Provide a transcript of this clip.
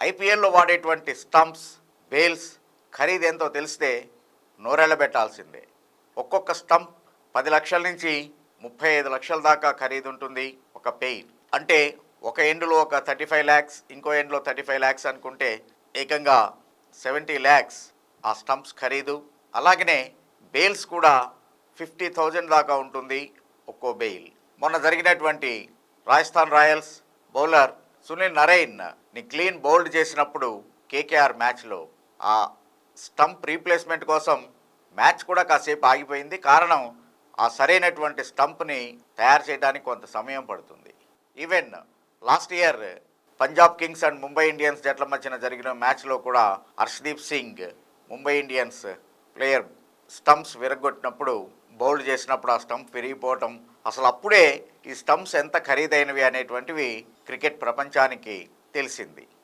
ఐపీఎల్లో వాడేటువంటి stumps bales ఖరీదెంతో తెలిస్తే నోరెళ్ళబెట్టాల్సిందే. ఒక్కొక్క స్టంప్ పది లక్షల నుంచి ముప్పై ఐదు లక్షల దాకా ఖరీదు ఉంటుంది ఒక పెయిన్. అంటే ఒక ఎండ్లో ఒక థర్టీ ఫైవ్ ల్యాక్స్ ఇంకో ఎండ్లో థర్టీ ఫైవ్ ల్యాక్స్ అనుకుంటే ఏకంగా సెవెంటీ ల్యాక్స్ ఆ స్టంప్స్ ఖరీదు. అలాగనే బెయిల్స్ కూడా ఫిఫ్టీ థౌజండ్ దాకా ఉంటుంది ఒక్కో బెయిల్. మొన్న జరిగినటువంటి రాజస్థాన్ రాయల్స్ బౌలర్ సునీల్ నరైన్ని క్లీన్ బౌల్డ్ చేసినప్పుడు కేకేఆర్ మ్యాచ్లో ఆ స్టంప్ రీప్లేస్మెంట్ కోసం మ్యాచ్ కూడా కాసేపు ఆగిపోయింది. కారణం ఆ సరైనటువంటి స్టంప్ని తయారు చేయడానికి కొంత సమయం పడుతుంది. Even last year Punjab Kings and Mumbai Indians జట్ల మధ్యన జరిగిన మ్యాచ్లో కూడా Harshdeep Singh Mumbai Indians player stumps విరగొట్టినప్పుడు bowled చేసినప్పుడు ఆ స్టంప్ పెరిగిపోవటం. అసలు అప్పుడే ఈ స్టంప్స్ ఎంత ఖరీదైనవి అనేటువంటివి క్రికెట్ ప్రపంచానికి తెలిసింది.